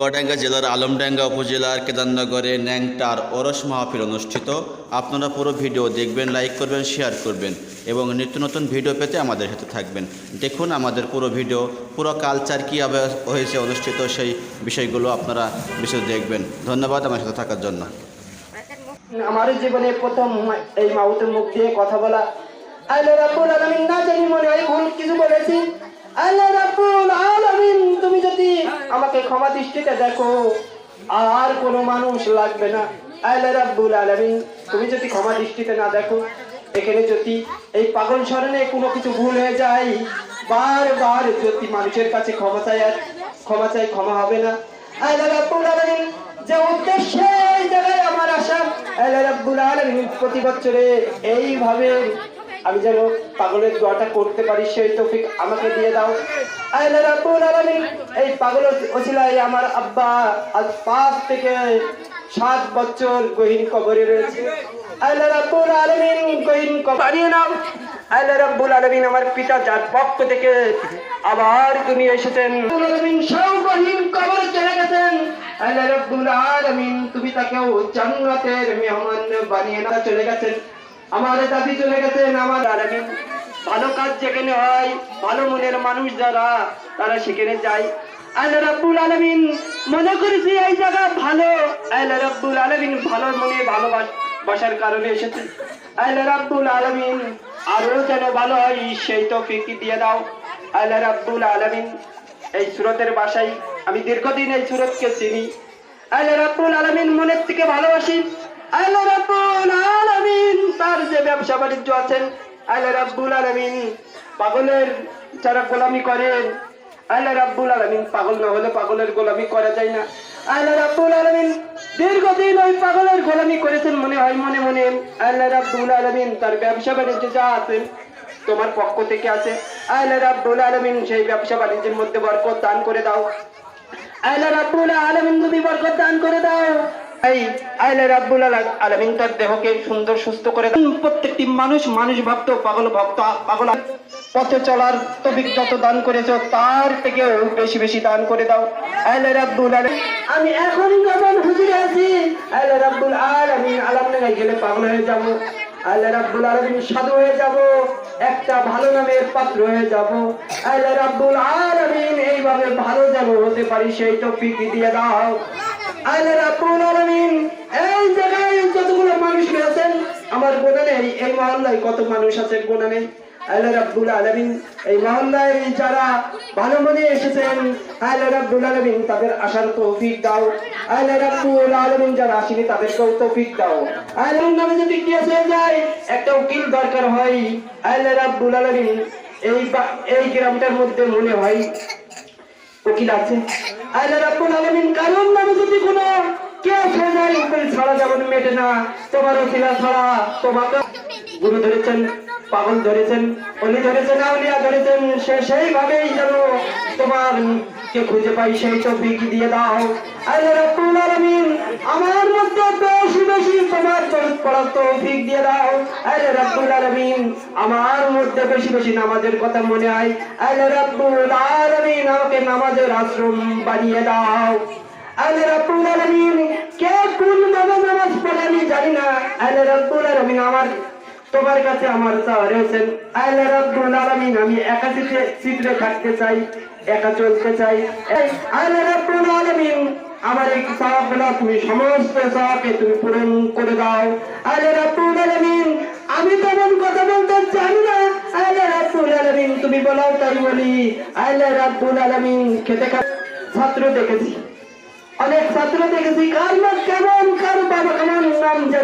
চুয়াডাঙ্গা জেলার আলমডাঙ্গা উপজেলার কেদারনগরে ন্যাংটার ওরস মাহফিল অনুষ্ঠিত। আপনারা পুরো ভিডিও দেখবেন, লাইক করবেন, শেয়ার করবেন এবং নিত্য নতুন ভিডিও পেতে আমাদের সাথে থাকবেন। দেখুন আমাদের পুরো ভিডিও, পুরো কালচার কীভাবে হয়েছে অনুষ্ঠিত সেই বিষয়গুলো আপনারা বিশেষ দেখবেন। ধন্যবাদ আমার সাথে থাকার জন্য। আমার জীবনে প্রথম এই মাউতের মুখ দিয়ে কথা বলা। আল্লাহ রাব্বুল আলামিন, না জানি মনে হয় ভুল কিছু বলেছি। আল্লাহ রাব্বুল আলামিন, তুমি যদি আমাকে ক্ষমা দৃষ্টিতে দেখো, আর কোনো মানুষ লাগবে না। আল্লাহ রাব্বুল আলামিন, তুমি যদি ক্ষমা দৃষ্টিতে না দেখো, এখানে যদি এই পাগল স্মরণে কোনো কিছু ভুল হয়ে যায়, বারবার যদি মানুষের কাছে ক্ষমা চাই আর ক্ষমা চাই ক্ষমা হবে না। আল্লাহ রাব্বুল আলামিন, যে উদ্দেশ্যে এই জায়গায় আমার আশা, আল্লাহ রাব্বুল আলামিন প্রতি বছরে এইভাবে আমি যেন পাগলের দোয়াটা করতে পারি, সেই তৌফিক আমাকে দিয়ে দাও। এই পাগল ওসিলায় আমার আব্বা আজ পাঁচ থেকে সাত বছর গহীন কবরে রয়েছে। আমার পিতা যার পক্ষ থেকে আবার তুমি এসেছেন। তুমি তাকেও জান্নাতের মেহমান বানিয়ে না চলে গেছেন। আমার দাদি চলে গেছেন, আমার আলামিন ভালো কাজ যেখানে হয়, ভালো মনের মানুষ যারা, তারা সেখানে যায়। আল্লাহ রাব্বুল আলামিন মনে করেছি, এই জায়গা ভালো। আল্লাহ আলামিন ভালো মনে ভালোবাসার কারণে এসেছে। আল্লাহ রাব্বুল আলামিন আরও যেন ভালো হয়, সেই তৌফিক দিয়ে দাও। আল্লাহ রাব্বুল আলামিন এই সুরতের বাসায়, আমি দীর্ঘদিন এই সুরতকে চিনি। আল্লাহ রাব্বুল আলামিন মনের থেকে ভালোবাসি আল্লাহ রাব্বুল আলামিন, তার যে ব্যবসা বাণিজ্য আছেন আল্লাহ রাব্বুল আলামিন পাগলের যারা গোলামি করেন আল্লাহ রাব্বুল আলামিন পাগল না হলে পাগলের গোলামি করা যায় না। আল্লাহ রাব্বুল আলামিন দীর্ঘদিন ওই পাগলের গোলামি করেছেন মনে হয়, মনে মনে। আল্লাহ রাব্বুল আলামিন তার ব্যবসা বাণিজ্য যা আছেন তোমার পক্ষ থেকে আছে। আল্লাহ রাব্বুল আলামিন সেই ব্যবসা বাণিজ্যের মধ্যে বরকত দান করে দাও। আল্লাহ রাব্বুল আলামিন তুমি বরকত দান করে দাও আমি একটা ভালো নামের পাত্র হয়ে যাব। আল্লাহ রাব্বুল আলামিন এইভাবে ভালো যেন হতে পারি, সেই তৌফিক দিয়ে দাও। আল্লাহ মানুষ আছে গোনা নেই আল্লাহ রাব্বুল আলামিন যারা ভালো তাদের আসার তৌফিক দাও। আল্লাহ রাব্বুল নামে যদি কেস হয়ে যায়, একটা উকিল দরকার হয়। আল্লাহ রাব্বুল আলামিন এই এই গ্রামটার মধ্যে মনে হয় উকিল আছে। আল্লাহ রাব্বুল আলামিন, কারণ নামে যদি কোনো কেউ হয়ে উকিল ছাড়া যেমন মেটে না। তোমার উকিলা ছাড়া তোমাকে গুরু ধরেছেন, পাগল ধরেছেন, অলি ধরেছেন, আউলিয়া ধরেছেন, সে সেইভাবেই যেন তোমার কে খুঁজে পাই সেই তৌফিক দিয়ে দাও? আমার মধ্যে বেশি বেশি তোমার পড়ার তৌফিক দিয়ে দাও। আল্লাহ আমার মধ্যে বেশি বেশি নামাজের কথা মনে হয়। আল্লাহ আমাকে নামাজের আশ্রম বানিয়ে দাও। আমার তোমার কাছে আমার চাওয়া রয়েছেন। আল্লাহ রাব্বুল আলামিন, আমি একা চিত্রে থাকতে চাই, একা চলতে চাই। আল্লাহ রাব্বুল আলামিন, আমার এই চাওয়াগুলো তুমি সমস্ত চাওয়াকে তুমি পূরণ করে দাও। আল্লাহ রাব্বুল আলামিন, আমি তেমন কথা বলতে জানি না। আল্লাহ রাব্বুল আলামিন, তুমি বলাও তাই বলি। আল্লাহ রাব্বুল আলামিন, খেতে খা ছাত্র দেখেছি। অনেক ছাত্র দেখেছি, কার কেমন, কার বাবা কেমন নাম জানি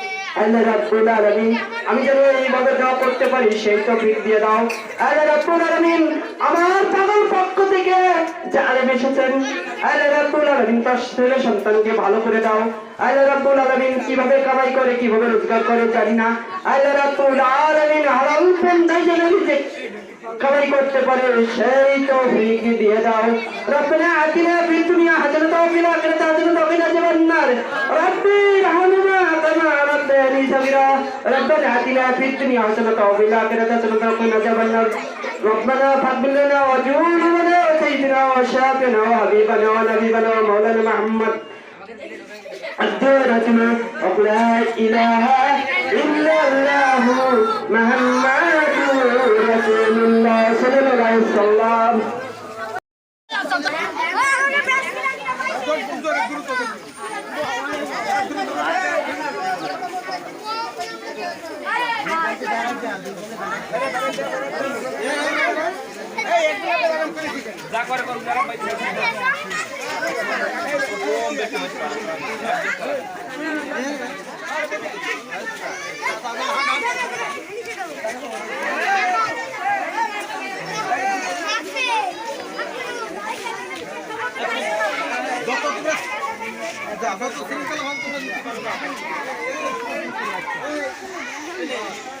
আল্লাহ রাব্বুল আলামিন, আমি যেন এইভাবে দোয়া করতে পারি সেই তৌফিক দিয়ে দাও। আল্লাহ রাব্বুল আলামিন আমার পাগল পক্ষ থেকে যে আলেম এসেছেন, আল্লাহ রাব্বুল না। আল্লাহ রাব্বুল আলামিন ربنا ربنا لي صغيرا ربنا آتنا في الدنيا حسنة وفي الآخرة আপনার বাড়ি আশেপাশে যদি কেউ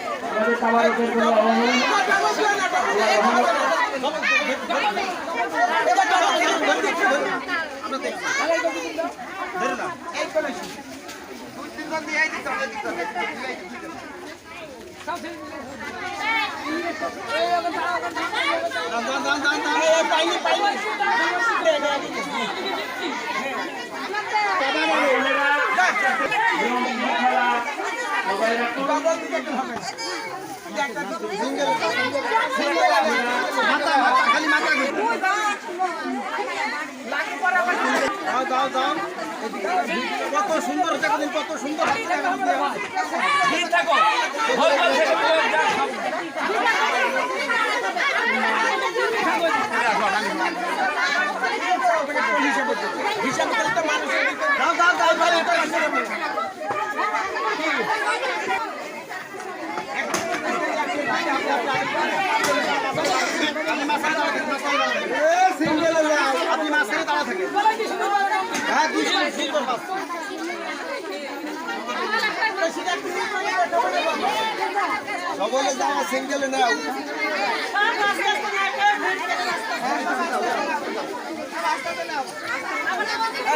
আমাদের তাবারকের কোনো অভাব নেই দাও দাও কত সুন্দর এখন কত সুন্দর দাও দাও দাও ভাই এটা রাখতে হবে সিঙ্গেল আপনি মাঝখানে দাঁড়া থাকে হ্যাঁ দুশো সিলভার পাস সবলে যাওয়া সিঙ্গেলে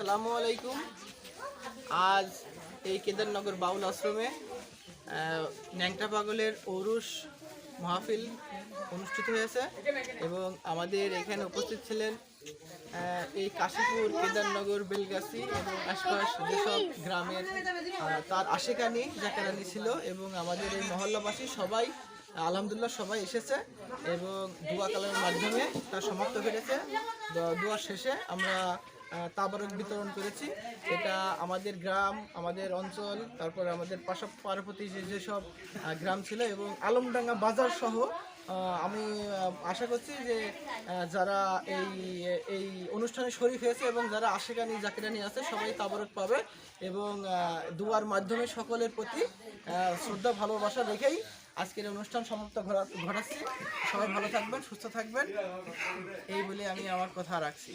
আসসালামু আলাইকুম। আজ এই কেদারনগর বাউল আশ্রমে ন্যাংটা পাগলের ঔরুস মাহফিল অনুষ্ঠিত হয়েছে এবং আমাদের এখানে উপস্থিত ছিলেন এই কাশীপুর কেদারনগর বেলগাছি এবং আশপাশ যেসব গ্রামের তার আশেকানি জাকারানি ছিল এবং আমাদের এই মহল্লাবাসী সবাই, আলহামদুলিল্লাহ সবাই এসেছে এবং দোয়া কালামের মাধ্যমে তা সমাপ্ত হয়েছে দ- দোয়ার শেষে আমরা তাবারক বিতরণ করেছি। এটা আমাদের গ্রাম, আমাদের অঞ্চল, তারপর আমাদের পাশা পার্বতী যে যেসব গ্রাম ছিল এবং আলমডাঙ্গা বাজার সহ আমি আশা করছি যে যারা এই এই অনুষ্ঠানে শরীক হয়েছে এবং যারা আশেকানি, জাকিরানি আছে, সবাই তাবারক পাবে এবং দুয়ার মাধ্যমে সকলের প্রতি শ্রদ্ধা, ভালোবাসা রেখেই আজকের অনুষ্ঠান সমাপ্ত ঘটা- ঘটাচ্ছি। সবাই ভালো থাকবেন, সুস্থ থাকবেন। এই বলে আমি আমার কথা রাখছি।